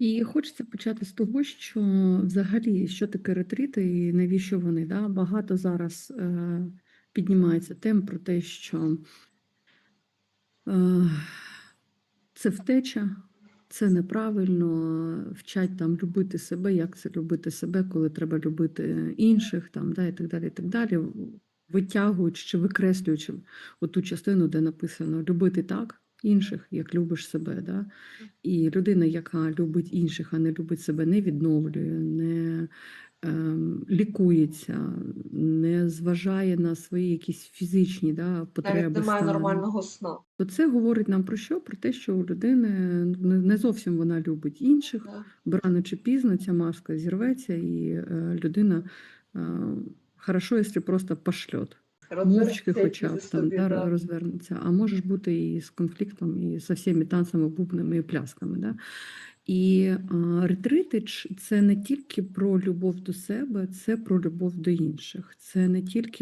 І хочеться почати з того, що взагалі, що таке ретріти і навіщо вони? Да? Багато зараз е, піднімається тем про те, що е, це втеча, це неправильно, вчать там любити себе, як це любити себе, коли треба любити інших, там, да, і так далі, і так далі, витягуючи чи викреслюючи оту частину, де написано любити так інших, як любиш себе. Да? І людина, яка любить інших, а не любить себе, не відновлює, не ем, лікується, не зважає на свої якісь фізичні да, потреби. Навіть немає стани. нормального сна. То це говорить нам про що? Про те, що у людини не зовсім вона любить інших, бо рано чи пізно ця маска зірветься, і е, людина е, хорошо, якщо просто пошльот. Мовчки хоча б там да, да. розвернеться, а можеш бути і з конфліктом, і со всіми танцями, бубнами і плясками. Да? І а, ретрити це не тільки про любов до себе, це про любов до інших. Це не тільки